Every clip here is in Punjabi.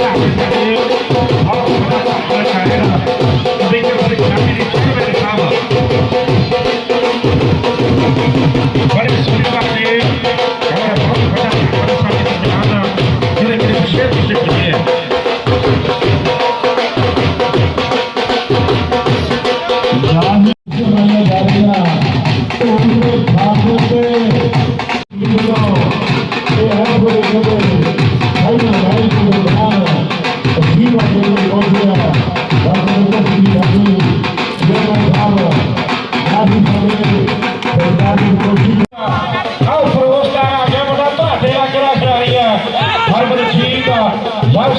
Yeah.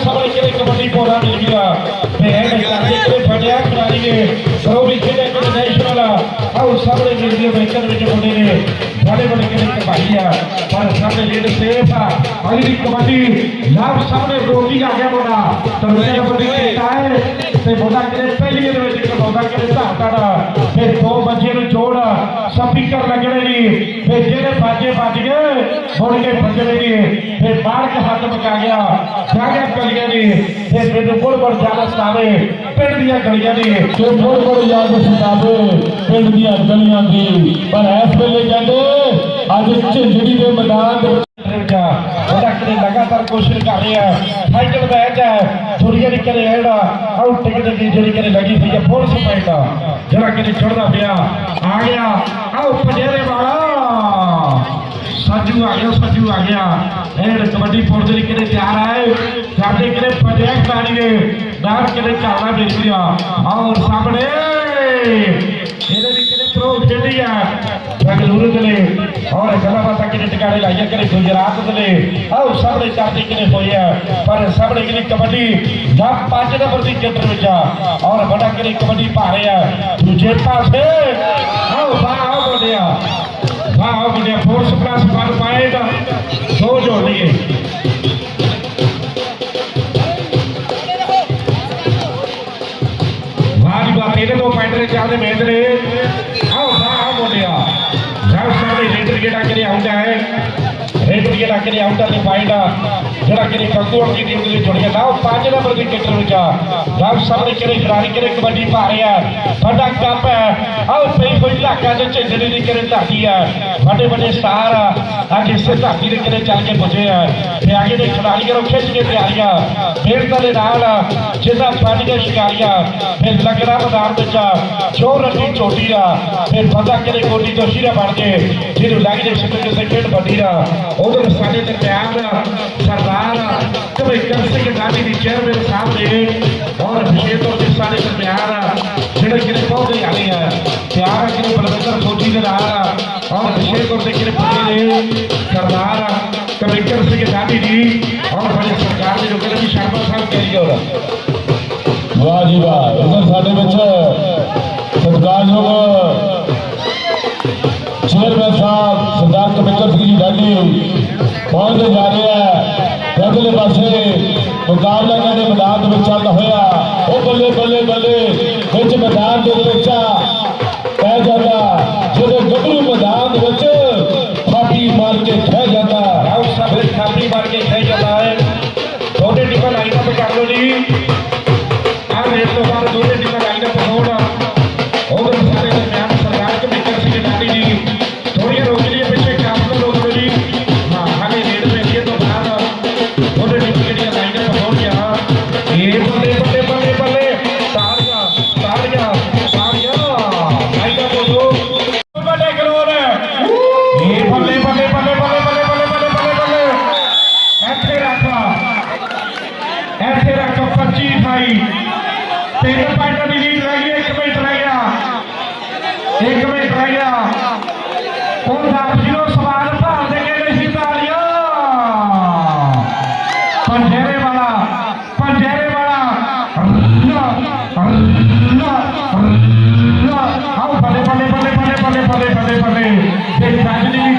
ਸਭਲ ਕਿਲੇ ਕਬੱਡੀ ਪੋਰਾ ਮਿਲਿਆ ਤੇ ਇਹ ਸਾਡੇ ਕੋਲ ਫੜਿਆ ਖਿਡਾਰੀ ਨੇ। ਸਰੋਵੀ ਕਿਲੇ ਕੋਲ ਨੈਸ਼ਨਲ ਆਉ ਸਭਲ ਮਿਲ ਗਿਆ ਵੇਚਣ ਵਿੱਚ ਮੁੰਡੇ ਨੇ ਬੜੇ ਬੜੇ ਕਿਹੜੇ ਕਬਾਈ ਆ ਪਰ ਸਾਹਮਣੇ ਲੀਡ ਸੇਫ ਆ ਅਗਲੀ ਕਬੱਡੀ ਲਵ ਸਾਹਮਣੇ ਰੋਕੀ ਆ ਗਿਆ ਮੁੰਡਾ ਤਰਲੇ ਕਬੱਡੀ ਕੀਤਾ ਹੈ ਤੇ ਮੁੰਡਾ ਕਿਹੜੇ ਪਹਿਲੀ ਦੇ ਵਿੱਚ ਕਬਾਉਂਦਾ ਕਿਹੜੇ ਧਾਟਾ ਫਿਰ ਦੋ ਬੱਚੇ ਨੂੰ ਜੋੜ ਸਪੀਕਰ ਲੱਗਣੇ ਨਹੀਂ ਫਿਰ ਜਿਹੜੇ ਬਾਜੇ ਵੱਜ ਗਏ ਮੁੜ ਕੇ ਵੱਜਣੇ ਨਹੀਂ ਫਿਰ ਬਾਹਰ ਕੇ ਹੱਥ ਮਕਾ ਗਿਆ ਜਾ ਗਿਆ ਗਲੀਆਂ ਨਹੀਂ ਫਿਰ ਮੈਨੂੰ ਕੋਲ ਕੋਲ ਜਾਣਾ ਸਤਾਵੇ ਪਿੰਡ ਦੀਆਂ ਗਲੀਆਂ ਨਹੀਂ ਤੇ ਥੋੜ ਥੋੜ ਯਾਦ ਸਤਾਵੇ ਪਿੰਡ ਦੀਆਂ ਗਲੀਆਂ ਦੀ ਪਰ ਇਸ ਵੇਲੇ ਕਹਿੰਦੇ, ਅੱਜ ਝਿੰਜੜੀ ਦੇ ਮੈਦਾਨ ਦੇ ਵਿੱਚ ਜਾ ਲਗਾਤਾਰ ਕੋਸ਼ਿਸ਼ ਕਰ ਰਿਹਾ ਸਾਈਕਲ ਮੈਚ ਹੈ ਥੋੜੀ ਜਿਹੀ ਕਰੇ ਜਿਹੜਾ ਆਊਟ ਟਿਕਟ ਜਿਹੜੀ ਕਰੇ ਲੱਗੀ ਹੋਈ ਹੈ ਫੋਰਸ ਪੁਆਇੰਟ ਜਿਹੜਾ ਕਿਤੇ ਚੜਦਾ ਪਿਆ, ਆ ਗਿਆ। ਆਓ ਪਜੇਰੇ ਵਾਲਾ। ਸਾਜੂ ਆ ਗਿਆ, ਸਾਜੂ ਆ ਗਿਆ। ਇਹ ਕਬੱਡੀ ਫੋਰ ਦੇ ਕਿਤੇ ਤਿਆਰ ਆਏ ਸਾਡੇ ਕਿਤੇ ਪਜੇ ਖਿਡਾਰੀ ਨੇ ਨਾਲ ਕਿਤੇ ਚੱਲਣਾ ਮਿਲ ਗਿਆ ਆਓ ਸਾਹਮਣੇ। ਇਹਦੇ ਵੀ ಚೆಲ್ಲಿಯ ಬೆಂಗಳೂರದಲ್ಲಿ ಅವರ ಜಲಪಾತಕ್ಕಿನ ಠಿಕಾಣಿಲ್ಲ ಎಕರೆ ಗುಜರಾತದಲ್ಲಿ ಅವು ಸಬಳ ಕಾರ್ತಿಕಿನ ಸೋಯ पर ಸಬಳಗಿನ ಕಬಡ್ಡಿ ಜಾ ಪಾಂಚನ ಪ್ರತಿ ಕ್ಷೇತ್ರ ਵਿੱਚ ಅವರ ಬಡಕಿನ ಕಬಡ್ಡಿ ਭਾਰੇ ਆ ਦੂਜੇ ਪਾਸੇ ਆਓ ਬਾਹੋ ਬੋਲਿਆ ਬਾਹੋ ਬੋਲਿਆ ਫੋਰਸ ਪਲਸ ਬਣ ਪਾਏਗਾ ਸੋ ਜੋੜੀਏ वाली बात इन्हें तो पैंट चाहते मेहनत ਜਿਹੜਾ ਕਿ ਆਊਟਰ ਦੀ ਫਾਈਟ ਜਿਹੜਾ ਕਿ ਕੰਦੂਰ ਦੀ ਟੀਮ ਜੁੜ ਗਿਆ ਨਾ ਉਹ ਪੰਜ ਨੰਬਰ ਦੀ ਕਿੱਟ ਵਿੱਚ ਆ ਆ ਜਦ ਸਾਡੇ ਖਿਡਾਰੀ ਕਿਨੇ ਕਬੱਡੀ ਪਾ ਰਿਹਾ ਵੱਡਾ ਕੱਪ ਹੈ। ਆਓ ਪਈ ਹੋਈ ਇਲਾਕਾ ਦੇ ਝੰਡੇ ਦੀ ਕਿਨੇ ਧਰਤੀ ਆ? ਵੱਡੇ ਵੱਡੇ ਸਟਾਰ ਅੱਜ ਇਸੇ ਧਰਤੀ ਦੇ ਕਿਨੇ ਚੱਲ ਕੇ ਪੁੱਜੇ ਆ? ਤੇ ਅੱਗੇ ਦੇ ਖਿਡਾਰੀ ਕਰੋ ਖਿੱਚ ਕੇ ਤਿਆਰੀਆਂ। ਮਿਹਨਤਾਂ ਦੇ ਨਾਲ ਜਿਹਦਾ ਫੱਟ ਕੇ ਸ਼ਿਕਾਰੀਆਂ। ਫਿਰ ਲੱਗਣਾ ਮੈਦਾਨ ਵਿੱਚ ਜੋ ਰੱਟੀ ਚੋਟੀ ਆ, ਫਿਰ ਬੰਦਾ ਕਿਤੇ ਗੋਡੀ ਤੋਂ ਸ਼ੀਰਾ ਬਣ ਕੇ, ਜਿਹਨੂੰ ਲੱਗ ਜੇ ਸਿੱਧ ਕਿਸੇ ਖੇਡ ਵੱਡੀ ਦਾ ਉਧਰ ਸਾਡੇ ਤੇ ਪਿਆਰ ਸਰਦਾਰ ਕਬਈ ਸਿੰਘ ਗਾਂਧੀ ਦੀ ਚੇਅਰਮੈਨ ਸਾਹਿਬ ਨੇ ಆದೇಶ ಮ್ಯಾರ ಗಿಡಕ್ಕಿನ ಪೌಡಿ ಅಲೆಯ ಪ್ಯಾರಕ್ಕಿನ ಪರಮೇಶ್ವರ ಸೋಚಿಗರ ಆರ और अभिषेक और देखने पहुँचे सरदार, कलेक्टर से दादी जी और बड़े सरकार ने जो कि शर्मा साहब के लिए वाह जी वाह। इधर साढ़े बच्चे सरदार लोग। चेयरमैन साहब, सरदार कलेक्टर की डाली पहुँचने जा रहे हैं। ਅਗਲੇ ਪਾਸੇ ਮੁਕਾਬਲਾ ਇਹਨਾਂ ਦੇ ਮੈਦਾਨ ਦੇ ਵਿੱਚ ਚੱਲਦਾ ਹੋਇਆ। ਉਹ ਬੱਲੇ ਬੱਲੇ ਬੱਲੇ ਵਿੱਚ ਮੈਦਾਨ ਦੇ ਵਿੱਚ ਪੈ ਜਾਂਦਾ। ਜਿਹਦੇ ਗੱਭਰੂ ਮੈਦਾਨ ਦੇ ਵਿੱਚ ਫਾਟੀ ਮਾਰ ਕੇ ਖਹਿ ਜਾਂਦਾ। ਆਓ ਸਭ ਖਾਪੀ ਮਾਰ ਕੇ ਸਹੀ ਜਾਂਦਾ ਹੈ। ਦੋਨੇ ਟੀਮਾਂ ਲਾਈਨ ਅਪ ਕਰ ਲਓ ਜੀ।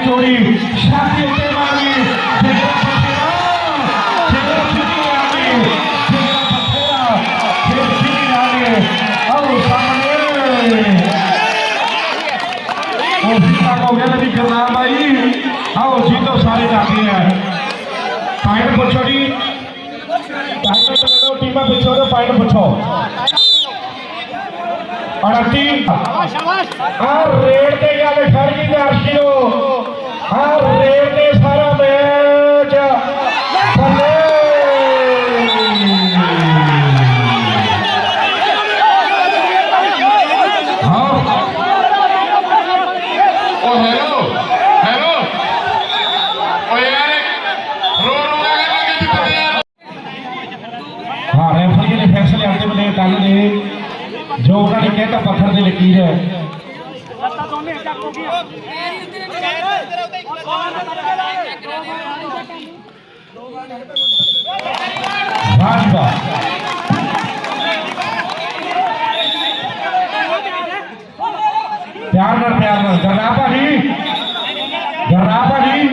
চৌরি সাথে ਆਓ ਜੀ ਤੋਂ ਸਾਰੇ ਜਾਂਦੇ ਆ। ਪਾਇਨ ਪੁੱਛੋ ਜੀ। ਪਾਇਨ ਤੋਂ ਲੋ ਟੀਮਾਂ ਪਿੱਛੋਂ ਦਾ ਪਾਇਨ ਪੁੱਛੋ। 38 ਆ ਰੇਡ ਤੇ ਗੱਲ ਖੜ ਗਈ ਤੇ ਅਰਸ਼ੀਓ ਰੇਡ ਤੇ ਸਾਰਾ ਮੈਚ ਥੱਲੇ ਹਾਂ ਓ ਹੈਲੋ ਹੈਲੋ ਓ ਯਾਰ ਰੋ ਰੋ ਕੇ ਲੱਗੇ ਜਿੱਤਦੇ ਯਾਰ ਹਾਂ ਰੈਫਰੀ ਨੇ ਫੈਸਲੇ ਆਉਂਦੇ ਬਲੇ ਕੱਲ ਨੇ ਜੋ ਉਹਨਾਂ ਨੇ ਕਹਿਤਾ ਪੱਥਰ ਦੇ ਲਕੀਰ ਹੈ ਵਾਹ ਜੀ ਵਾਹ ਪਿਆਰ ਨਾਲ ਪਿਆਰ ਨਾਲ ਗਰਨਾ ਭਾਜੀ ਗਰਨਾ ਭਾਜੀ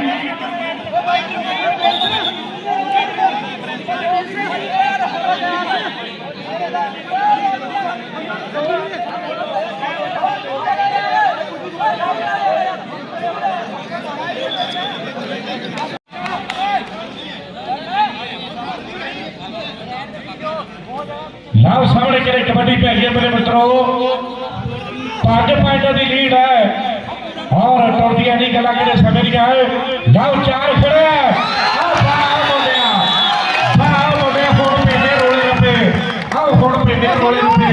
ਲਓ ਸਾਹਮਣੇ ਕਿਹੜੇ ਕਬੱਡੀ ਪੈ ਮੇਰੇ ਮਿੱਤਰੋ। ਪੰਜ ਪੁਆਇੰਟਾਂ ਦੀ ਲੀਡ ਹੈ। ਔਰ ਟੋਟੀਆਂ ਦੀ ਗੱਲਾਂ ਕਿਹੜੇ ਸਮੇਂ ਦੀਆਂ ਹੈ ਲਓ, ਚਾਰ ਖੜੇ ਰੋਲੇ ਰੱਪੇ ਆਓ ਹੁਣ ਪੀਂਦੇ ਰੋਲੇ ਰੱਪੇ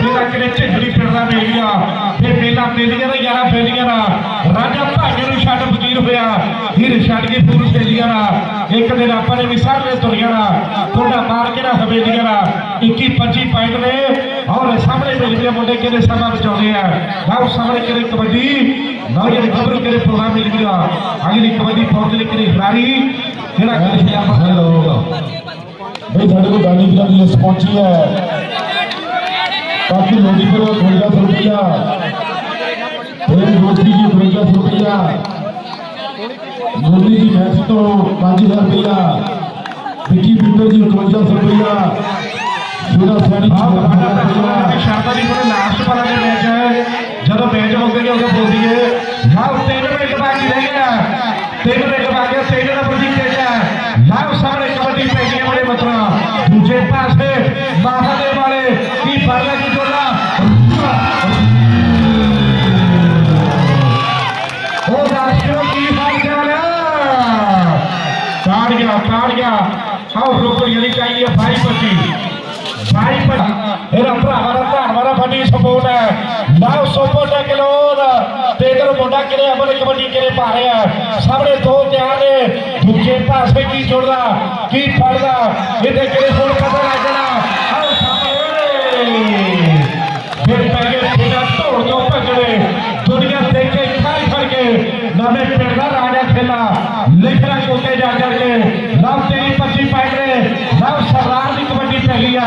ਜਿਹੜਾ ਕਿਹੜੇ ਝਿੰਜੜੀ ਫਿਰਦਾ ਮੇਰੀਆ ਤੇ ਮੇਲਾ ਮੇਲੀਆਂ ਦਾ ਯਾਰਾ ਫੇਲੀਆਂ ਦਾ। ਰਾਜਾ ਭਾਗੇ ਨੂੰ ਛੱਡ ਫਕੀਰ ਹੋਇਆ ਹੀਰ ਛੱਡ ਕੇ ਪੂਰ ਸੇਲੀਆਂ ਦਾ ਇੱਕ ਦਿਨ ਆਪਾਂ ਨੇ ਵੀ ਸਾਰੇ ਤੁਰੀਆਂ ਦਾ ਤੁਹਾਡਾ ਮਾਰ ਕੇ ਨਾ ਹਵੇਲੀਆਂ ਦਾ 21 25 ਪੁਆਇੰਟ ਨੇ। ਔਰ ਸਾਹਮਣੇ ਮਿਲਦੇ ਮੁੰਡੇ ਕਿਹਦੇ ਸਮਾਂ ਬਚਾਉਂਦੇ ਆ। ਲਓ ਸਾਹਮਣੇ ਕਿਹੜੇ ਕਬੱਡੀ। ਲਓ ਜਿਹੜੇ ਖਬਰ ਕਿਹੜੇ ਪ੍ਰੋਗਰਾਮ ਮਿਲ ਗਿਆ ਅਗਲੀ ਕਬੱਡੀ ਪਹੁੰਚ ਲਈ ਕਿਹੜੇ ਖਿਡਾਰੀ? ਜਿਹੜਾ ਕਿਹੜੇ ਸ਼ਿਆਰ ਹੈਲੋ ਬਈ ਸਾਡੇ ਕੋਲ ਦਾਨੀ ਵੀਰਾਂ ਦੀ ਲਿਸਟ ਪਹੁੰਚੀ ਹੈ। ਕਾਫੀ ਲੋੜੀ ਪਰ 52 ਰੁਪਇਆ ਫਿਰ ਰੋਟੀ ਦੀ 52 ਰੁਪਇਆ ਗੋਲੀ ਦੀ ਮੈਚ ਤੋਂ 5000 ਰੁਪਇਆ ਵਿੱਕੀ ਬਿੰਦਰ ਜੀ 51 ਰੁਪਇਆ ਸੁਰਾ ਸੈਣੀ ਸ਼ਰਤਾਂ ਦੀ ਕੋਲ ਲਾਸਟ ਵਾਲਾ ਦੇ ਮੈਚ ਹੈ ਜਦੋਂ ਮੈਚ ਮੁੱਕੇਗਾ ਉਦੋਂ ਬੋਲੀਏ। ਲਾਓ ਤਿੰਨ ਮਿੰਟ ਬਾਕੀ ਰਹਿ ਗਿਆ। ਤਿੰਨ ਮਿੰਟ ਬਾਕੀ ਹੈ, ਨੰਬਰ ਦੀ ਖੇਡ ਚਾਹੀਦੀ ਹੈ ਭਾਈ ਪੱਟੀ ਭਾਈ ਪੱਟੀ ਇਹਦਾ ਭਰਾਵਾ ਦਾ ਧਾਰਵਾ ਦਾ ਸਪੋਰਟ ਹੈ। ਲਾਓ ਸਪੋਰਟ ਹੈ ਕਿਲੋਰ ਤੇ ਇਧਰ ਮੁੰਡਾ ਕਿਰੇ ਅਮਰ ਕਬੱਡੀ ਕਿਰੇ ਪਾ ਰਿਹਾ ਸਾਹਮਣੇ ਦੋ ਤਿਆਰ ਨੇ, ਦੂਜੇ ਪਾਸੇ ਕੀ ਜੁੜਦਾ, ਕੀ ਫੜਦਾ, ਇਹਦੇ ਕਿਰੇ ਹੁਣ ਪਤਾ ਲੱਗਣਾ ਆਓ ਸਾਹਮਣੇ ਫਿਰ ਪੈ ਗਏ ਪੂਰਾ ਢੋਲ ਤੋਂ ਭੱਜਣੇ। ਦੁਨੀਆ ਦੇਖੇ ਖਾਈ ਫੜ ਕੇ ਨਵੇਂ ਪਿੰਡ ਦਾ ਰਾਜਾ ਖੇਲਾ ਲਿਖਣਾ ਕੋਕੇ ਜਾ ਜਾ ਕੇ ਨਵ ਤੇਰੀ 25 ਪੈਣੇ ਨਵ ਸਰਦਾਰ ਦੀ ਕਬੱਡੀ ਪੈ ਗਈ ਆ।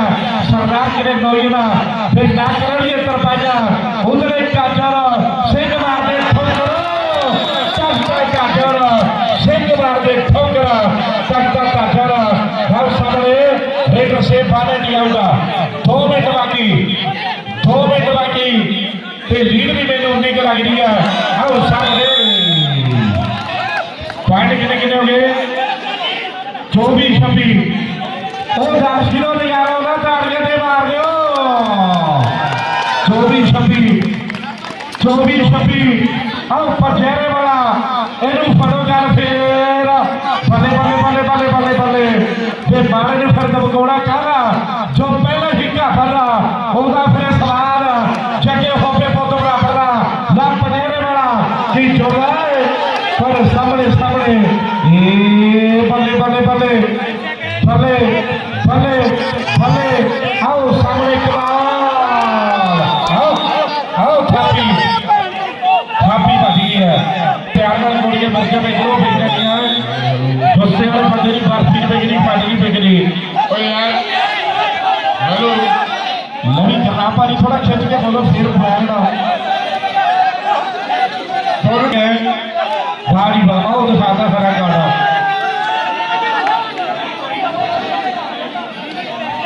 ਸਰਦਾਰ ਕਿਹੜੇ ਨੌਜਵਾਨਾ ਫਿਰ ਨਾ ਕਰਨਗੇ ਤਰਪਾਜਾ ਉਧਰੇ ਕਾਜਰ ਸਿੰਘ ਮਾਰਦੇ ਠੋਕਰ ਚੱਲਦਾ ਕਾਜਰ ਸਿੰਘ ਮਾਰਦੇ ਠੋਕਰ ਚੱਲਦਾ ਕਾਜਰ ਨਵ ਸਾਹਮਣੇ ਰੇਡਰ ਸੇ ਬਾਨੇ ਨਹੀਂ ਆਉਂਦਾ 2 ਮਿੰਟ ਬਾਕੀ 2 ਮਿੰਟ ਬਾਕੀ ਤੇ ਲੀਡ ਵੀ ਮੈਨੂੰ ਉਨੀ ਕੁ ਲੱਗਦੀ ਆ ਆਓ ਸਾਹਮਣੇ ਪੁਆਇੰਟ ਕਿੰਨੇ ਕਿੰਨੇ ਹੋ ਗਏ 24 26 ਉਹ 10 ਕਿਲੋ ਨਜ਼ਾਰਾ ਉਹਦਾ ਤਾੜੀਆਂ ਤੇ ਮਾਰ ਦਿਓ 24 26 24 26 ਆਓ ਪਛੇਰੇ ਵਾਲਾ ਇਹਨੂੰ ਫੜੋ ਗੱਲ ਫੇਰ ਬੱਲੇ ਬੱਲੇ ਬੱਲੇ ਬੱਲੇ ਬੱਲੇ ਬੱਲੇ ਤੇ ਮਾਰੇ ਨੇ ਫਿਰ ਦਬਕੋੜਾ ਕਾਹਦਾ ਜੋ ਪਹਿਲਾਂ ਹਿੱਕਾ ਫੜਾ ਉਹਦਾ ਫਿਰ ਸਵਾਰ ਜੱਗੇ ਹੋਪੇ ਪੁੱਤ ਬਰਾਬਰ ਦਾ ਨਾ ਪਨੇਰੇ ਵਾਲਾ ਕੀ ਜੋਗਾ ਏ, ਪਰ ਸਾਹਮਣੇ ਸਾਹਮਣੇ ਏ ਬੱਲੇ ਬੱਲੇ ਬੱਲੇ ਬੱਲੇ ਬੱਲੇ ਬੱਲੇ ਆਓ ਸਾਹਮਣੇ ਕਮਾਲ ਆਓ ਆਓ ਥਾਪੀ ਥਾਪੀ ਵੱਜੀ ਹੈ ਪਿਆਰ ਨਾਲ ਕੁੜੀਆਂ ਮਰਜ਼ੀਆਂ ਵਿੱਚ ਉਹ ਵੇਚ ਰਹੀਆਂ ਗੁੱਸੇ ਵਾਲੇ ਬੰਦੇ ਦੀ ਬਰਫੀ ਵੇਚਣੀ ਪਾਣੀ ਵੇਚਣੀ ਓ ਯਾਰ ਹੈਲੋ ਨਹੀਂ ਜਨਾਬ ਪਾਣੀ ਥੋੜਾ ਖਿੱਚ ਕੇ ਬੋਲੋ ਫਿਰ ਫੈਲਣਾ ਹੋਰ ਹੈ ਬਾਰੀ ਬਾਬਾ ਉਹ ਦਿਖਾਤਾ ਸਾਰਾ ਕਾੜਾ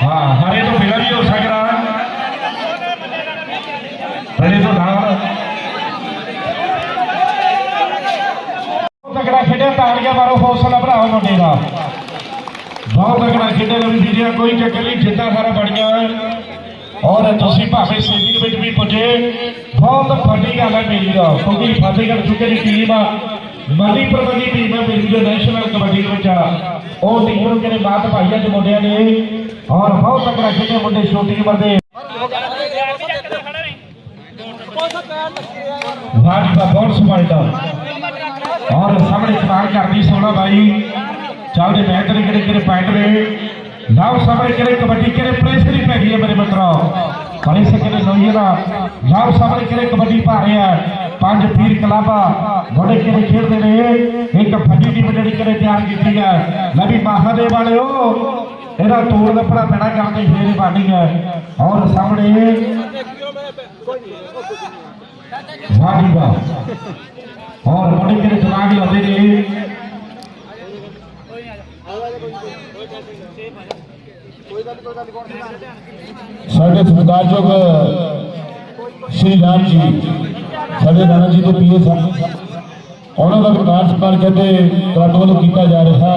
ਹਾਂ ਹਰੇ ਤੋਂ ਬਿਨਾਂ ਵੀ ਹੋ ਸਕਦਾ ਹਰੇ ਤੋਂ ਨਾਲ ਤਕੜਾ ਖੇਡਿਆ ਤਾੜੀਆਂ ਹੌਸਲਾ ਭਰਾਓ ਮੁੰਡੇ ਦਾ। ਬਹੁਤ ਤਕੜਾ ਖੇਡੇ ਲਵੀ ਵੀਰਿਆ ਕੋਈ ਚੱਕਰ ਨਹੀਂ, ਜਿੱਦਾਂ ਸਾਰਾ ਬੜੀਆਂ ਔਰ ਤੁਸੀਂ ਭਾਵੇਂ ਸੇਮੀ ਵਿੱਚ ਵੀ ਪੁੱਜੇ, ਬਹੁਤ ਵੱਡੀ ਗੱਲ ਹੈ ਮੇਰੀ ਦਾ ਕਿਉਂਕਿ ਫਤਿਹਗੜ੍ਹ ਚੁੱਕੇ ਦੀ ਟੀਮ ਆ, ਮਲੀ ਪ੍ਰਬੰਧੀ ਟੀਮ ਹੈ ਮੇਰੀ ਜੋ ਨੈਸ਼ਨਲ ਕਬੱਡੀ ਵਿੱਚ ਆ, ਉਹ ਟੀਮ ਕਿਹਨੇ ਬਾਤ ਪਾਈ ਅੱਜ ਮੁੰਡਿਆਂ ਨੇ। ਔਰ ਬਹੁਤ ਤਕੜਾ ਖੇਡੇ ਮੁੰਡੇ, ਛੋਟੀ ਉਮਰ ਦੇ। ਵਾਜੀ ਦਾ ਬਹੁਤ ਸਮਾਈਦਾ ਔਰ ਸਾਹਮਣੇ ਸਵਾਲ ਕਰਦੀ ਸੋਨਾ ਬਾਈ। ਚੱਲਦੇ ਮੈਚ ਕਿਹੜੇ ਕਿਹੜੇ ਪੁਆਇੰਟ ਨੇ? ਲਾਓ ਸਾਹਮਣੇ ਕਿਹੜੇ ਕਬੱਡੀ, ਕਿਹੜੇ ਪ੍ਰੈਸ ਪੈ ਗਈ ਹੈ ਮੇਰੇ ਮਿੱਤਰੋ? ਬੜੇ ਸਕੇ ਨੋਈਏ ਦਾ ਲਾਓ ਸਾਹਮਣੇ ਕਿਹੜੇ ਕਬੱਡੀ ਪਾ ਰਿਹਾ ਪੰਜ ਪੀਰ ਕਲਾਬਾ ਬੜੇ ਕਿਹੜੇ ਖੇਡਦੇ ਨੇ? ਇੱਕ ਫੱਡੀ ਟੀਮ ਜਿਹੜੀ ਕਿਹੜੇ ਤਿਆਰ ਕੀਤੀ ਹੈ? ਲੈ ਵੀ ਮਹਾਦੇਵ ਵਾਲਿਓ, ਇਹਦਾ ਤੋੜ ਲੱਪੜਾ ਪੈਣਾ ਕਰਦੇ ਫੇਰ ਹੀ ਬਾਣੀ ਹੈ। ਔਰ ਸਾਹਮਣੇ, ਵਾਹ ਜੀ ਵਾਹ ਔਰ ਬੜੇ ਕਿਹੜੇ ਦਿਮਾਗ ਲਾਉਂਦੇ ਨੇ? ਸਾਡੇ ਸਤਿਕਾਰਯੋਗ ਸ਼੍ਰੀ ਰਾਮ ਜੀ, ਸਾਡੇ ਨਾਨਾ ਜੀ ਦੇ ਪੀਏ ਸਾਹਿਬ ਉਹਨਾਂ ਦਾ ਵਿਕਾਸ ਸਨਮਾਨ ਕਹਿੰਦੇ ਤੁਹਾਡੇ ਵੱਲੋਂ ਕੀਤਾ ਜਾ ਰਿਹਾ।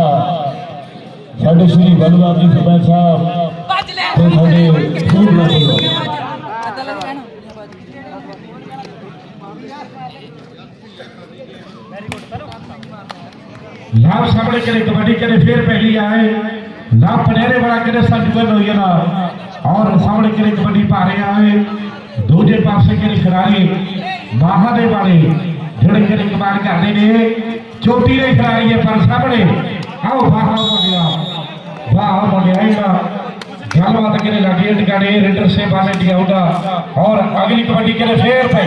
ਸਾਡੇ ਸ਼੍ਰੀ ਬਲਰਾਮ ਜੀ ਸਰਪੰਚ ਸਾਹਿਬ ਭੱਜ ਤੇ ਸਾਡੇ ਸੂਰ ਵੱਲੋਂ ਅਦਲ ਕਹਿਣਾ ਲਾਭ ਸਾਹਮਣੇ ਕਿਹੜੇ ਕਬੱਡੀ ਕਿਹੜੇ ਫੇਰ ਪਹਿਲੀ ਆਏ। ਲਾਭ ਪਨੇਰੇ ਵਾਲਾ ਕਿਹੜੇ ਸੰਜੂਗਨ ਹੋਈ ਨਾ ਔਰ ਸਾਹਮਣੇ ਕਿਹੜੇ ਕਬੱਡੀ ਪਾ ਆਏ। ਦੂਜੇ ਪਾਸੇ ਕਿਹੜੇ ਖਿਡਾਰੀ ਬਾਹਾਂ ਦੇ ਵਾਲੇ, ਜਿਹੜੇ ਕਿਹੜੇ ਕਮਾਲ ਕਰਦੇ ਨੇ। ਚੋਟੀ ਦੇ ਖਿਡਾਰੀ ਹੈ ਪਰ ਸਾਹਮਣੇ ਆਓ ਬਾਹਾਂ ਮੁੰਡਿਆ ਵਾਹ ਮੁੰਡਿਆ ਇਹਦਾ। ਗੱਲਬਾਤ ਕਿਹੜੇ ਲੱਗੀ, ਟਿਕਾਣੇ, ਰੇਡਰ ਸੇ ਬਾਲੇ ਡਿਆਉਦਾ ਔਰ ਅਗਲੀ ਕਬੱਡੀ ਕਿਹੜੇ ਫੇਰ ਪੈ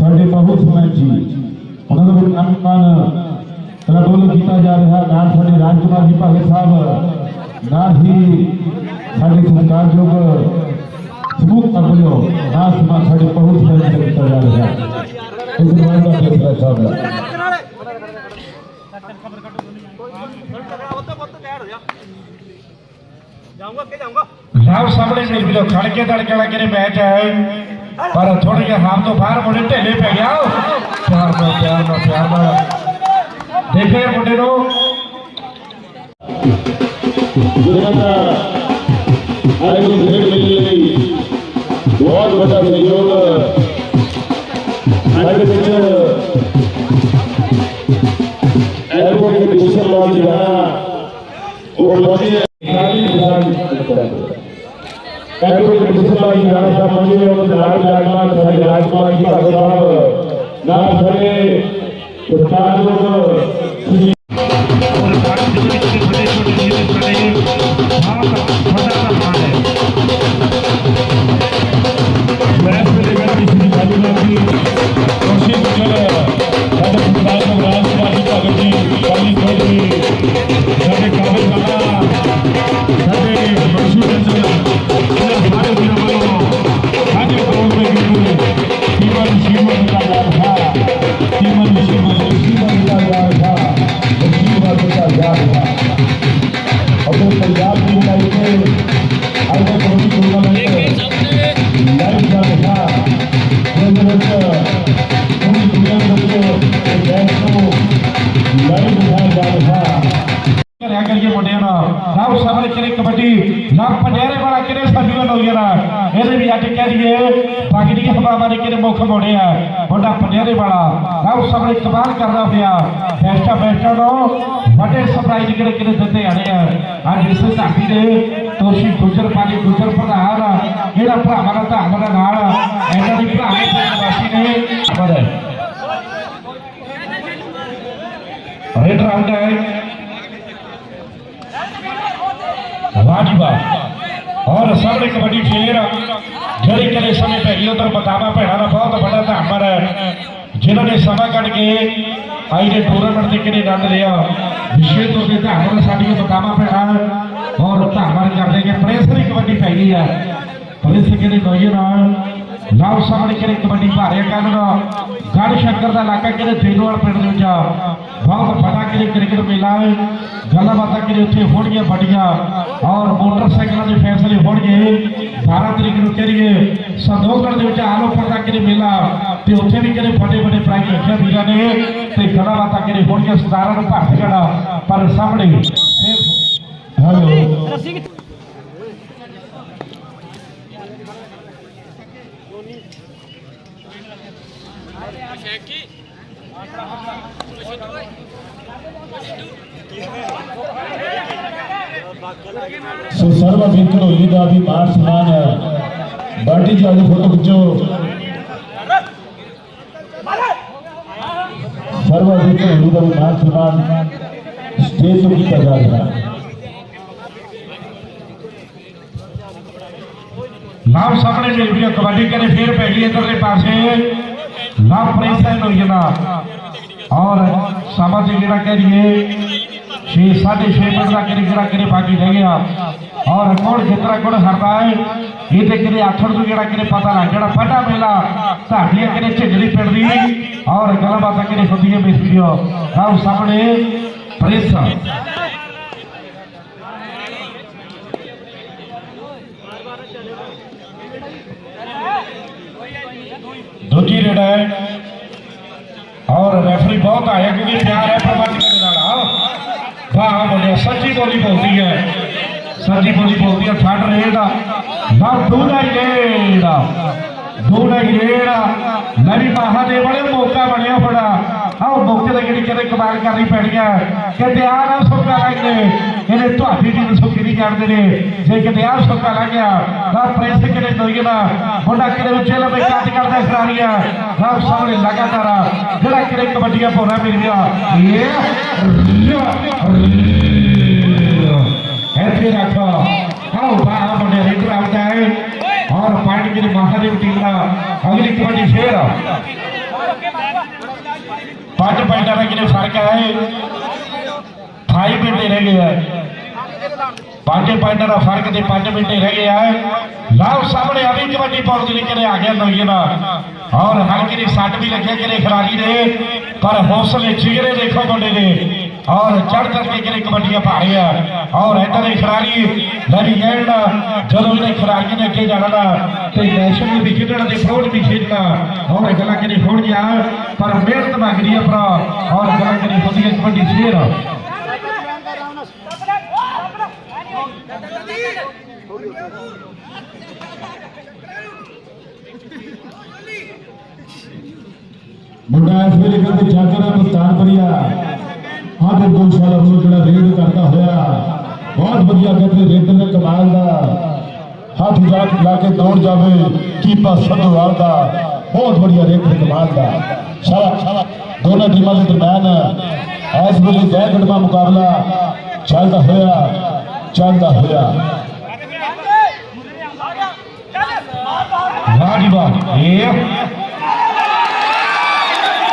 ਸਾਡੇ ਬਾਬੂ ਸਰਪੰਚ ਜੀ। ਉਹਨਾਂ ਦਾ ਵੀ ਸਨਮਾਨ ਰਬੋਲ ਕੀਤਾ ਜਾ ਰਿਹਾ। ਨਾਲ ਸਾਡੇ ਰਾਜਕੁਮਾਰ ਜੀ ਭਾਗੇ ਸਾਹਿਬ, ਨਾਲ ਹੀ ਸਾਡੇ ਸਤਿਕਾਰਯੋਗ ਸਮੂਹ ਅਗਲਿਓ ਨਾਲ ਸਮਾਂ ਸਾਡੇ ਬਾਬੂ ਸਰਪੰਚ ਦਾ ਕੀਤਾ ਜਾ ਰਿਹਾ। ਇਸ ਨੂੰ ਦਾ ਫੈਸਲਾ ਸਾਹਿਬ। ਦਾ ਲਾਭ ਸਾਹਮਣੇ ਮੇਰੇ ਵੀਰੋ ਖੜ ਕੇ ਤੜਕੇ ਵਾਲਾ ਕਿਹੜੇ ਮੈਚ ਹੈ ਪਰ ਥੋੜੇ ਜਿਹਾ ਹਾਰ ਤੋਂ ਬਾਹਰ ਮੁੰਡੇ ਢੇਲੇ ਪੈ ਗਿਆ। ਪਿਆਰ ਨਾਲ ਪਿਆਰ ਨਾਲ ਪਿਆਰ ਨਾਲ। ਦੇਖੋ ਮੁੰਡੇ ਨੂੰ। ਜਿਹੜਾ ਦਾ ਨੂੰ ਖੇਡ ਮਿਲਣ ਲਈ ਬਹੁਤ ਵੱਡਾ ਸਹਿਯੋਗ ਸਾਡੇ ਵਿੱਚ ਐਡਵੋਕੇਟ ਕਿਸ਼ਨ ਲਾਲ ਜੀ ਦਾ ਉਹ ਬਹੁਤ ਐਡਵੋਕੇਟ ਕਿਸ਼ਨ ਲਾਲ ਜੀ ਦਾ ਸਾਹਿਬ ਮੰਗੀ ਉਹਨਾਂ ਦੇ ਨਾਲ ਰਾਜਮਾਨ ਸਾਡੇ ਰਾਜਮਾਨ ਜੀ ਭਾਗੋ ਸਾਹਿਬ ਨਾਲ ਸਾਡੇ ਕਰਿਆ ਕਰੀਏ ਮੁੰਡਿਆਂ ਦਾ ਲਾਭ ਸਾਹਮਣੇ ਕਿਹੜੇ ਕਬੱਡੀ ਲਾਭ ਪੰਡੇਰੇ ਵਾਲਾ ਕਿਹੜੇ ਸੰਜੂਗਨ ਹੋਈ ਇਹਦੇ ਵੀ ਅੱਜ ਕਹਿ ਦਈਏ, ਬਾਕੀ ਹਵਾਵਾਂ ਦੇ ਕਿਹੜੇ ਮੁੱਖ ਮੋੜੇ ਆ? ਮੁੰਡਾ ਪੰਡੇਰੇ ਵਾਲਾ। ਲਾਭ ਸਾਹਮਣੇ ਕਮਾਲ ਕਰਦਾ ਪਿਆ। ਫੈਸਟਾ ਫੈਸਟਾ ਨੂੰ ਵੱਡੇ ਸਰਪ੍ਰਾਈਜ਼ ਕਿਹੜੇ ਕਿਹੜੇ ਦਿੱਤੇ ਆਣੇ ਆ। ਅੱਜ ਇਸ ਧਰਤੀ ਦੇ ਤੋਸ਼ੀ ਗੁਜਰ ਪਾਲੀ ਗੁਜਰ ਪ੍ਰਧਾਨ ਆ, ਭਰਾਵਾਂ ਦਾ ਧਰਮ ਦਾ ਨਾਲ ਇਹਨਾਂ ਦੀ ਭਰਾਵਾਂ ਦੇ ਵਾਸੀ ਨੇ। ਪਰ ਰੇਡ ਰਾਉਂਡ ਹੈ। ਵਾਹ ਔਰ ਸਾਹਮਣੇ ਕਬੱਡੀ ਫੇਰ ਜਿਹੜੀ ਕਦੇ ਸਮੇਂ ਪੈ ਗਈ ਉਧਰ ਬਤਾਵਾ ਭੈਣਾਂ ਦਾ ਬਹੁਤ ਵੱਡਾ ਧੰਨਵਾਦ ਹੈ। ਜਿਨ੍ਹਾਂ ਨੇ ਸਮਾਂ ਕੱਢ ਕੇ ਅੱਜ ਦੇ ਟੂਰਨਾਮੈਂਟ ਦੇ ਕਿਹੜੇ ਆਨੰਦ ਲਿਆ ਵਿਸ਼ੇ ਤੋਂ ਤੇ ਧੰਨਵਾਦ ਸਾਡੀਆਂ ਬਤਾਵਾਂ ਪੈਣਾ ਔਰ ਧੰਨਵਾਦ ਕਰਦੇ ਕਿ ਪ੍ਰੈਸ ਦੀ ਕਬੱਡੀ ਪੈ ਆ। ਪ੍ਰੈਸ ਕਿਨੇ ਨੋਈ ਨਾਲ ਲਾਭ ਸਾਹਮਣੇ ਕਿਨੇ ਕਬੱਡੀ ਭਾਰਿਆ ਕਰਨ ਗੜ ਸ਼ੰਕਰ ਦਾ ਇਲਾਕਾ ਕਿਨੇ ਤੇਲਵਾਲ ਪਿੰਡ ਦੇ ਵਿੱਚ ਬਹੁਤ ਵੱਡਾ ਕਿਨੇ ਕ੍ਰਿਕਟ ਮੇਲਾ ਹੈ? ਗੱਲਾਂ ਬਾਤਾਂ ਕਿਨੇ ਉੱਥੇ ਹੋਣਗੀਆਂ ਵੱਡੀਆਂ? ਔਰ ਮੋਟਰਸਾਈਕਲਾਂ ਦੇ ਫੈਸਲੇ ਹੋਣਗੇ। 12 ਤਰੀਕ ਨੂੰ ਕਰੀਏ ਸੰਦੋਗੜ ਦੇ ਵਿੱਚ ਆਲੋਪਰ ਦਾ ਕਿਨੇ ਮੇਲਾ? ਤੇ ਉੱਥੇ ਵੀ ਕਿਹੜੇ ਵੱਡੇ ਵੱਡੇ ਪ੍ਰਾਈਜ਼ ਰੱਖਿਆ ਵੀਰਾਂ ਨੇ? ਤੇ ਗੱਲਾਂ ਬਾਤਾਂ ਕਿਨੇ ਹੋਣਗੀਆਂ? ਸਤਾਰਾਂ ਨੂੰ ਭਰਤ ਗੜਾ ਪਰ ਸਾਹਮਣੇ ਸਿਰਫ ਹੈਲੋ ਸੋ ਸਰਵਾ ਵੀ ਘੜੋਲੀ ਦਾ ਵੀ ਮਾਨ ਸਨਮਾਨ ਹੈ ਬਾਟੀ ਜੀ ਆਲੂ ਫੋਟੋ ਖਿੱਚੋ ਸਰਵਾ ਵੀ ਘੜੋਲੀ ਦਾ ਵੀ ਮਾਨ ਸਨਮਾਨ ਸਟੇਜ ਤੋਂ ਕੀਤਾ ਲਾਭ ਸਾਹਮਣੇ ਮਿਲ ਕਬੱਡੀ ਕਰੇ ਫੇਰ ਪੈ ਗਈ ਇਧਰਲੇ ਪਾਸੇ। ਲਾਭ ਪ੍ਰੈਸਰ ਨੂੰ ਜਨਾ ਔਰ ਸਮਾਂ ਤੇ ਜਿਹੜਾ ਕਹਿ ਰਹੀਏ 6 6.5 ਮਿੰਟ ਦਾ ਕਿਰੇ ਜਿਹੜਾ ਕਿਰੇ ਬਾਕੀ ਰਹਿ ਗਿਆ। ਔਰ ਕੌਣ ਜਿੱਤਰਾ ਕੌਣ ਹਰਦਾ ਹੈ, ਇਹ ਤੇ ਕਿਰੇ ਆਖਰ ਨੂੰ ਜਿਹੜਾ ਕਿਰੇ ਪਤਾ ਲੱਗ, ਜਿਹੜਾ ਵੱਡਾ ਮੇਲਾ ਤੁਹਾਡੀਆਂ ਕਿਰੇ ਝਿਜੜੀ ਪਿੰਡ ਦੀ। ਔਰ ਗੱਲਬਾਤਾਂ ਕਿਰੇ ਹੁੰਦੀਆਂ ਮਿਸ ਵੀਡੀਓ ਲਾਭ ਸਾਹਮਣੇ ਪ੍ਰੈਸ ਦੂਜੀ ਰੇਡ ਹੈ ਔਰ ਰੈਫਰੀ ਬਹੁਤ ਕਿਉਂਕਿ ਪਿਆਰ ਹੈ ਪ੍ਰਬੰਧਕ ਦੇ ਨਾਲ। ਵਾਹ ਬੋਲਿਆ ਸੱਚੀ ਬੋਲੀ ਬੋਲਦੀ ਹੈ। ਸੱਚੀ ਬੋਲੀ ਬੋਲਦੀ ਹੈ ਥਰਡ ਰੇਡ ਨਾ ਦੂੜਾ ਹੀ ਦਾ ਦੂੜਾ ਹੀ ਰੇਡ ਨਵੀ ਮਹਾਦੇਵ ਵਾਲੇ ਮੌਕਾ ਬਣਿਆ ਬੜਾ ਆਓ ਮੌਕੇ ਦਾ ਜਿਹੜੀ ਕਿਤੇ ਕਮਾਲ ਕਰਨੀ ਪੈਣੀ ਹੈ ਕਿਤੇ ਆ ਨਾ ਸੁੱਕਾ ਲੱਗ ਇਹਨੇ ਤੁਹਾਡੀ ਟੀਮ ਸੁੱਕੀ ਨਹੀਂ ਜਾਣਦੇ ਨੇ? ਜੇ ਕਿਤੇ ਆ ਸੁੱਕਾ ਲੱਗ ਗਿਆ, ਤਾਂ ਪ੍ਰੈਸ ਕਿਤੇ ਦੋਈਏ ਨਾ? ਮੁੰਡਾ ਕਿਤੇ ਵਿੱਚ ਲੰਮੇ ਕੱਟ ਕਰਦਾ ਖਿਡਾਰੀਆਂ ਸਭ ਸਾਹਮਣੇ ਲਗਾਤਾਰ ਜਿਹੜਾ ਕਿਤੇ ਕਬੱਡੀਆਂ ਪਾਉਣਾ ਮੇਰੀਆਂ ਇਹ ਇੱਥੇ ਰੱਖੋ। ਆਓ ਬਾਹਰ ਮੁੰਡੇ ਰੇਡਰ ਆਉਂਦਾ ਹੈ ਔਰ ਪਾਣੀ ਜਿਹੜੀ ਟੀਮ ਦਾ ਅਗਲੀ ਕਬੱਡੀ ਫੇਰ ਪੰਜ ਪੁਆਇੰਟਾਂ ਦਾ ਕਿਨੇ ਫ਼ਰਕ ਹੈ 28 ਮਿੰਟ ਰਹਿ ਗਏ ਹੈ ਪੰਜ ਪੁਆਇੰਟਾਂ ਦਾ ਫ਼ਰਕ ਤੇ 5 ਮਿੰਟ ਰਹਿ ਗਏ ਹੈ ਲਾਓ ਸਾਹਮਣੇ ਆ ਵੀ ਕਬੱਡੀ ਪਾਉਣ ਦੇ ਲਈ ਆ ਗਿਆ ਨਵੀਂ ਦਾ ਔਰ ਹਲਕੀ ਦੀ ਸੱਟ ਵੀ ਲੱਗਿਆ ਕਿਨੇ ਖਿਡਾਰੀ ਦੇ ਪਰ ਹੌਸਲੇ ਜਿਗਰੇ ਦੇਖੋ ਬੰਦੇ ਦੇ ਔਰ ਚੜ ਚੜ ਕੇ ਕਿਨੇ ਕਬੱਡੀਆਂ ਪਾ ਆ। ਔਰ ਇੱਧਰ ਦੇ ਖਿਡਾਰੀ, ਲੜੀ ਗੈਂਡ ਜਦੋਂ ਇਹਨੇ ਖਿਡਾਰੀਆਂ ਨੇ ਅੱਗੇ ਜਾਣਾ ਦਾ, ਤੇ ਨੈਸ਼ਨਲ ਵੀ ਖੇਡਣਾ ਤੇ ਫਰੋਡ ਵੀ ਖੇਡਣਾ ਔਰ ਗੱਲਾਂ ਕਿਨੇ ਹੋਣ ਗਿਆ ਪਰ ਮਿਹਨਤ ਮੰਗਦੀ ਆ ਭਰਾ, ਔਰ ਗੱਲਾਂ ਕਿਨੇ ਹੁੰਦੀਆਂ ਕਬੱਡੀ ਫੇਰ ਮੁੰਡਾ ਇਸ ਵੇਲੇ ਕਹਿੰਦੇ ਜਾਗਰਾ ਮੁਸਤਾਨ ਬਰੀਆ ਆਹ ਦੇ ਗੋਸ਼ਾਲਾ ਨੂੰ ਜਿਹੜਾ ਰੇਡ ਕਰਦਾ ਹੋਇਆ ਬਹੁਤ ਵਧੀਆ ਕਹਿੰਦੇ ਰੇਡਰ ਨੇ ਕਮਾਲ ਦਾ ਹੱਥ ਜਾ ਕੇ ਲਾ ਕੇ ਦੌੜ ਜਾਵੇ ਕੀਪਾ ਸੰਧਵਾਲ ਦਾ ਬਹੁਤ ਵਧੀਆ ਰੇਡਰ ਕਮਾਲ ਦਾ ਸ਼ਾਬਾਸ਼ ਸ਼ਾਬਾਸ਼ ਦੋਨਾਂ ਟੀਮਾਂ ਦੇ ਦਰਮਿਆਨ ਇਸ ਵੇਲੇ ਜੈ ਗੜਮਾ ਮੁਕਾਬਲਾ ਚੱਲਦਾ ਹੋਇਆ ਚੱਲਦਾ ਹੋਇਆ ਵਾਹ ਜੀ ਵਾਹ ਇਹ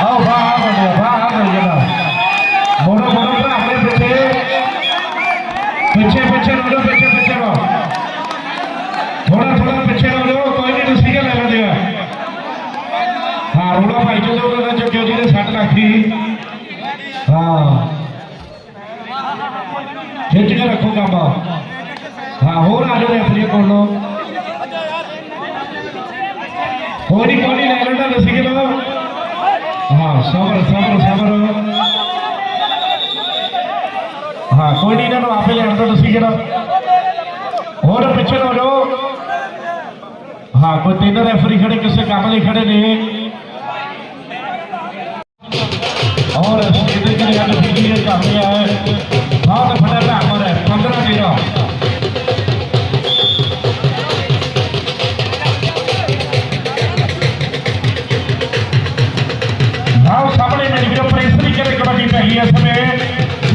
ਆਓ ਵਾਹ ਬੋਲੇ ਵਾਹ ਬੋਲੇ ਨਾ ਮੋੜੋ ਮੋੜੋ ਭਰਾ ਆਪਣੇ ਪਿੱਛੇ ਪਿੱਛੇ ਪਿੱਛੇ ਰੋੜੋ ਪਿੱਛੇ ਪਿੱਛੇ ਰੋ ਥੋੜਾ ਥੋੜਾ ਪਿੱਛੇ ਰੋੜੋ ਕੋਈ ਨਹੀਂ ਤੁਸੀਂ ਕਿ ਲੈ ਲੈਂਦੇ ਆ ਹਾਂ ਰੋੜਾ ਭਾਈ ਜਦੋਂ ਉਹਦਾ ਚੁੱਕਿਓ ਜਿਹਦੇ ਸੱਟ ਲੱਗੀ ਹਾਂ ਖਿੱਚ ਰੱਖੋ ਕੰਮ। ਹਾਂ, ਹੋਰ ਆ ਜਾਓ ਰੈਫਰੀ ਕੋਲੋਂ ਕੋਈ ਨਹੀਂ ਕੋਈ ਲੈ ਲੈਣਾ ਦੱਸੀ ਕਿ ਲੋ ਹਾਂ, ਸਬਰ ਸਬਰ ਸਬਰ। ਹਾਂ, ਕੋਈ ਨਹੀਂ, ਇਹਨਾਂ ਨੂੰ ਆਪੇ ਲੈਣ ਤੋਂ ਦੱਸੀ ਕਿ ਹੋਰ ਪਿੱਛੇ ਹੋ ਜਾਓ ਹਾਂ, ਕੋਈ ਤਿੰਨ ਰੈਫਰੀ ਖੜੇ, ਕਿਸੇ ਕੰਮ ਲਈ ਖੜੇ ਨੇ। ਔਰ ਇਹਦੇ ਜਿਹੜੇ ਗੱਲ ਵੀਡੀਓ ਚੱਲ ਰਿਹਾ ਹੈ। ਬਹੁਤ ਵੱਡਾ ਧਾਮਰ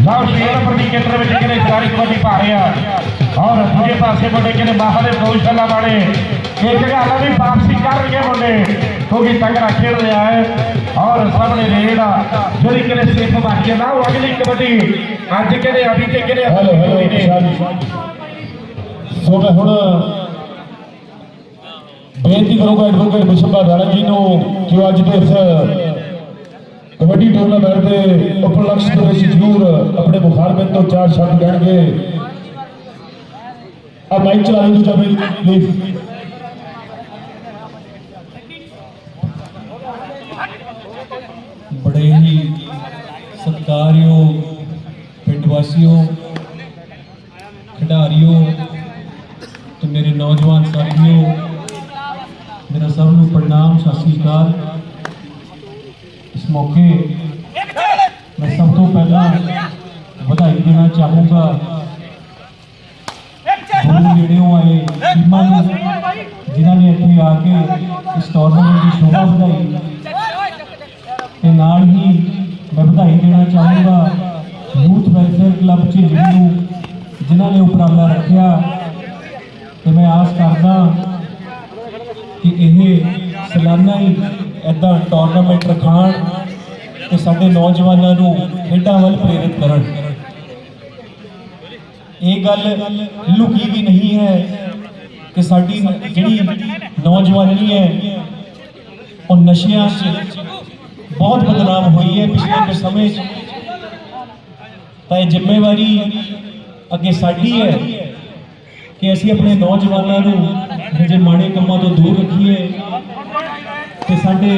ਲਾਓ ਸ਼ੇਰ ਪ੍ਰਤੀ ਵਿੱਚ ਕਿਹੜੇ ਖਿਡਾਰੀ ਕਬੱਡੀ ਪਾ ਰਹੇ ਔਰ ਦੂਜੇ ਪਾਸੇ ਮੁੰਡੇ ਕਿਹੜੇ ਮਹਾਦੇਵ ਗਊਸ਼ਾਲਾ ਵਾਲੇ ਇਹ ਜਗ੍ਹਾ ਦਾ ਵੀ ਵਾਪਸੀ ਕਰਨਗੇ ਮੁੰਡੇ ਕਿਉਂਕਿ ਤਗੜਾ ਖੇਡ ਰਿਹਾ ਹੈ ਔਰ ਸਾਹਮਣੇ ਰੇਡ ਜਿਹੜੀ ਕਿਨੇ ਸਿਰਫ ਬਾਕੀ ਨਾ ਉਹ ਅਗਲੀ ਕਬੱਡੀ ਅੱਜ ਕਿਹੜੇ ਅਭੀ ਤੇ ਕਿਹੜੇ ਹੈਲੋ ਹੈਲੋ ਸੋ ਮੈਂ ਹੁਣ ਬੇਨਤੀ ਕਰੂੰਗਾ ਐਡਵੋਕੇਟ ਬਿਸ਼ਪਾ ਰਾਣਾ ਜੀ ਨੂੰ ਕਿ ਅੱਜ ਦੇ ਇਸ ਕਬੱਡੀ ਟੂਰਨਾਮੈਂਟ ਦੇ ਉਪਲਕਸ਼ ਦੇ ਵਿੱਚ ਜ਼ਰੂਰ ਆਪਣੇ ਮੁਖਾਰਬਿੰਦ ਤੋਂ ਚਾਰ ਸ਼ਬਦ ਕਹਿਣਗੇ। ਆ ਮਾਈਕ ਚਲਾ ਦਿਓ ਦੂਜਾ ਪਲੀਜ਼ ਬੜੇ ਹੀ ਸਤਿਕਾਰਯੋਗ ਪਿੰਡ ਵਾਸੀਓ, ਖਿਡਾਰੀਓ ਤੇ ਮੇਰੇ ਨੌਜਵਾਨ ਸਾਥੀਓ, ਮੇਰਾ ਸਭ ਨੂੰ ਪ੍ਰਣਾਮ, ਸਤਿ ਸ੍ਰੀ ਅਕਾਲ। ਮੌਕੇ ਮੈਂ ਸਭ ਤੋਂ ਪਹਿਲਾਂ ਵਧਾਈ ਦੇਣਾ ਚਾਹੂੰਗਾ ਗੁਰੂ ਨੇੜਿਓਂ ਆਏ ਟੀਮਾਂ ਨੂੰ, ਜਿਨ੍ਹਾਂ ਨੇ ਇੱਥੇ ਆ ਕੇ ਇਸ ਟੂਰਨਾਮੈਂਟ ਦੀ ਸ਼ੋਭਾ ਵਧਾਈ। ਤੇ ਨਾਲ ਹੀ ਮੈਂ ਵਧਾਈ ਦੇਣਾ ਚਾਹੂੰਗਾ ਯੂਥ ਵੈਲਫੇਅਰ ਕਲੱਬ 'ਚ ਨੂੰ, ਜਿਨ੍ਹਾਂ ਨੇ ਉਪਰਾਲਾ ਰੱਖਿਆ। ਤੇ ਮੈਂ ਆਸ ਕਰਦਾ ਕਿ ਇਹ ਸਾਲਾਨਾ ਹੀ ਇੱਦਾਂ ਟੂਰਨਾਮੈਂਟ ਰਖਾਣ ਤੇ ਸਾਡੇ ਨੌਜਵਾਨਾਂ ਨੂੰ ਖੇਡਾਂ ਵੱਲ ਪ੍ਰੇਰਿਤ ਕਰਨ। ਇਹ ਗੱਲ ਲੁਕੀ ਵੀ ਨਹੀਂ ਹੈ ਕਿ ਸਾਡੀ ਜਿਹੜੀ ਨੌਜਵਾਨੀ ਹੈ, ਉਹ ਨਸ਼ਿਆਂ 'ਚ ਬਹੁਤ ਬਦਨਾਮ ਹੋਈ ਹੈ ਪਿਛਲੇ ਕੁ ਸਮੇਂ 'ਚ। ਤਾਂ ਇਹ ਜ਼ਿੰਮੇਵਾਰੀ ਅੱਗੇ ਸਾਡੀ ਹੈ ਕਿ ਅਸੀਂ ਆਪਣੇ ਨੌਜਵਾਨਾਂ ਨੂੰ ਜੇ ਮਾੜੇ ਕੰਮਾਂ ਤੋਂ ਦੂਰ ਰੱਖੀਏ। ਤੇ ਸਾਡੇ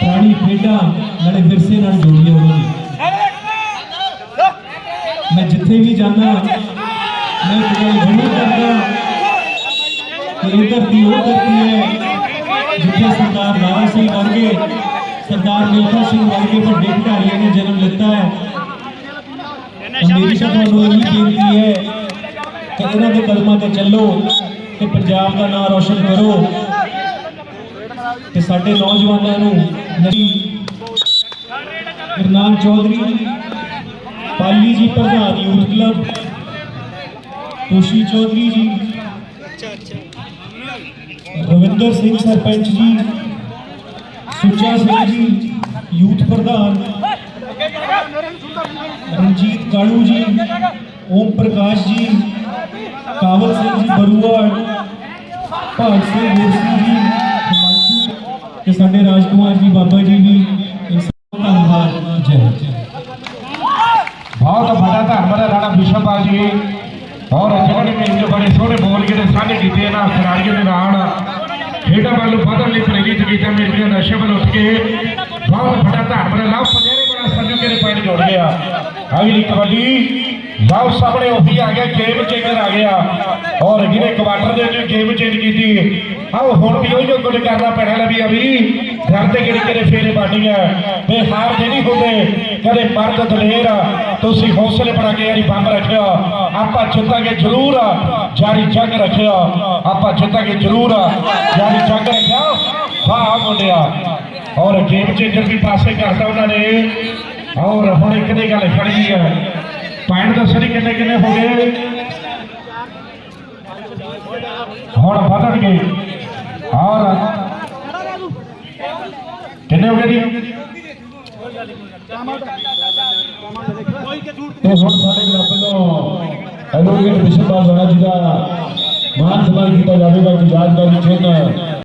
ਪੁਰਾਣੀ ਖੇਡਾਂ ਨਾਲੇ ਵਿਰਸੇ ਨਾਲ ਜੋੜੀਏ ਉਹਨਾਂ ਨੂੰ। ਮੈਂ ਜਿੱਥੇ ਵੀ ਜਾਂਦਾ, ਮੈਂ ਇੱਕ ਗੱਲ ਜ਼ਰੂਰ ਕਰਦਾ। ਕਿ ਇਹ ਧਰਤੀ ਉਹ ਧਰਤੀ ਹੈ ਜਿੱਥੇ ਸਰਦਾਰ ਨਾਰਾ ਸਿੰਘ ਵਰਗੇ, ਸਰਦਾਰ ਮਿਲਖਾ ਸਿੰਘ ਵਰਗੇ ਵੱਡੇ ਖਿਡਾਰੀਆਂ ਨੇ ਜਨਮ ਲਿੱਤਾ ਹੈ। ਤਾਂ ਮੇਰੀ ਤਾਂ ਤੁਹਾਨੂੰ ਇਹ ਬੇਨਤੀ ਹੈ ਕਿ ਇਹਨਾਂ ਦੇ ਕਦਮਾਂ ਤੇ ਚੱਲੋ ਤੇ ਪੰਜਾਬ ਦਾ ਨਾਮ ਰੋਸ਼ਨ ਕਰੋ। ਤੇ ਸਾਡੇ ਨੌਜਵਾਨਾਂ ਨੂੰ ਨਵੀਂ ਗੁਰਨਾਮ ਚੌਧਰੀ, ਪਾਲੀ ਜੀ ਪ੍ਰਧਾਨ ਯੂਥ ਕਲੱਬ ਖੁਸ਼ੀ ਚੌਧਰੀ ਜੀ, ਰਵਿੰਦਰ ਸਿੰਘ ਸਰਪੰਚ ਜੀ, ਸੁੱਚਾ ਸਿੰਘ ਜੀ, ਯੂਥ ਪ੍ਰਧਾਨ, ਰਣਜੀਤ ਕਾਲੂ ਜੀ, ਓਮ ਪ੍ਰਕਾਸ਼ ਜੀ, ਕਾਵਲ ਸਿੰਘ ਜੀ, ਬਰੂਆ, ਭਾਗ ਸਿੰਘ ਗੋਸੀ ਜੀ ਤੇ ਸਾਡੇ ਰਾਜਕੁਮਾਰ ਜੀ, ਬਾਬਾ ਜੀ ਵੀ ਧੰਨਵਾਦ ਜੈ ਬਹੁਤ ਵੱਡਾ ਧੰਨਵਾਦ ਰਾਣਾ ਬਿਸ਼ਪਾਲ ਜੀ। ਔਰ ਜਿਹੜੇ ਮੇਰੇ ਬੜੇ ਸੋਹਣੇ ਬੋਲ ਕੇ ਸਾਂਝੇ ਕੀਤੇ ਨਾ, ਖਿਡਾਰੀਆਂ ਦੇ ਨਾਲ। ਖੇਡਾਂ ਵੱਲ ਵਧਣ ਲਈ ਪ੍ਰੇਰਿਤ ਕੀਤਾ ਮੇਰੇ ਨਸ਼ੇ ਵੱਲ ਉੱਠ ਕੇ। ਬਹੁਤ ਵੱਡਾ ਧੰਨਵਾਦ ਹੈ। ਲਾਓ ਪੰਜੇਰੇ ਬੜਾ ਸੰਜੂ ਕੇ ਪੁਆਇੰਟ ਜੁੜ ਗਿਆ ਅਗਲੀ ਕਬੱਡੀ, ਲਾਓ, ਸਾਹਮਣੇ ਉਹੀ ਆ ਗਿਆ, ਗੇਮ ਚੇਂਜਰ ਆ ਗਿਆ। ਔਰ ਜਿਹਨੇ ਕੁਆਟਰ ਦੇ ਵਿੱਚ ਗੇਮ ਚੇਂਜ ਕੀਤੀ ਆਓ ਹੁਣ ਵੀ ਉਹੀ ਗੁੱਡ ਕਰਨਾ ਪੈਣਾ ਲੈ ਵੀ ਅਭੀ ਘਰ ਤੇ ਕਿਹੜੇ ਕਿਹੜੇ ਫੇਰੇ ਬਾਣੀ ਹੈ ਹਾਰ ਜੇ ਨਹੀਂ ਹੁੰਦੇ ਕਦੇ ਮਰਦ ਦਲੇਰ ਆ, ਤੁਸੀਂ ਹੌਸਲੇ ਬਣਾ ਕੇ ਯਾਰੀ ਬੰਬ ਰੱਖਿਆ। ਆਪਾਂ ਜਿੱਤਾਂਗੇ ਜ਼ਰੂਰ ਜਾਰੀ ਜੰਗ ਰੱਖਿਆ। ਆਪਾਂ ਜਿੱਤਾਂਗੇ ਜ਼ਰੂਰ ਜਾਰੀ ਜੰਗ ਰੱਖਿਆ। ਵਾਹ ਮੁੰਡਿਆ। ਔਰ ਗੇਮ ਚੇਂਜਰ ਵੀ ਪਾਸੇ ਕਰਤਾ ਉਹਨਾਂ ਨੇ। ਔਰ ਹੁਣ ਇੱਕ ਦੀ ਗੱਲ ਖੜੀ ਹੈ ਪੁਆਇੰਟ ਦੱਸਣੀ ਕਿੰਨੇ ਕਿੰਨੇ ਹੋ ਗਏ? ਹੁਣ ਵਧਣਗੇ। ਔਰ ਕਿੰਨੇ ਹੋ ਗਏ ਜੀ? ਤੇ ਹੁਣ ਸਾਡੇ ਕਲੱਬ ਵੱਲੋਂ ਐਡਵੋਕੇਟ ਬਿਸ਼ਪਾ ਰਾਣਾ ਜੀ ਦਾ ਮਾਨ ਸਨਮਾਨ ਕੀਤਾ ਜਾਵੇਗਾ ਕਿ ਯਾਦਗਾਰੀ ਚਿੰਨ੍ਹ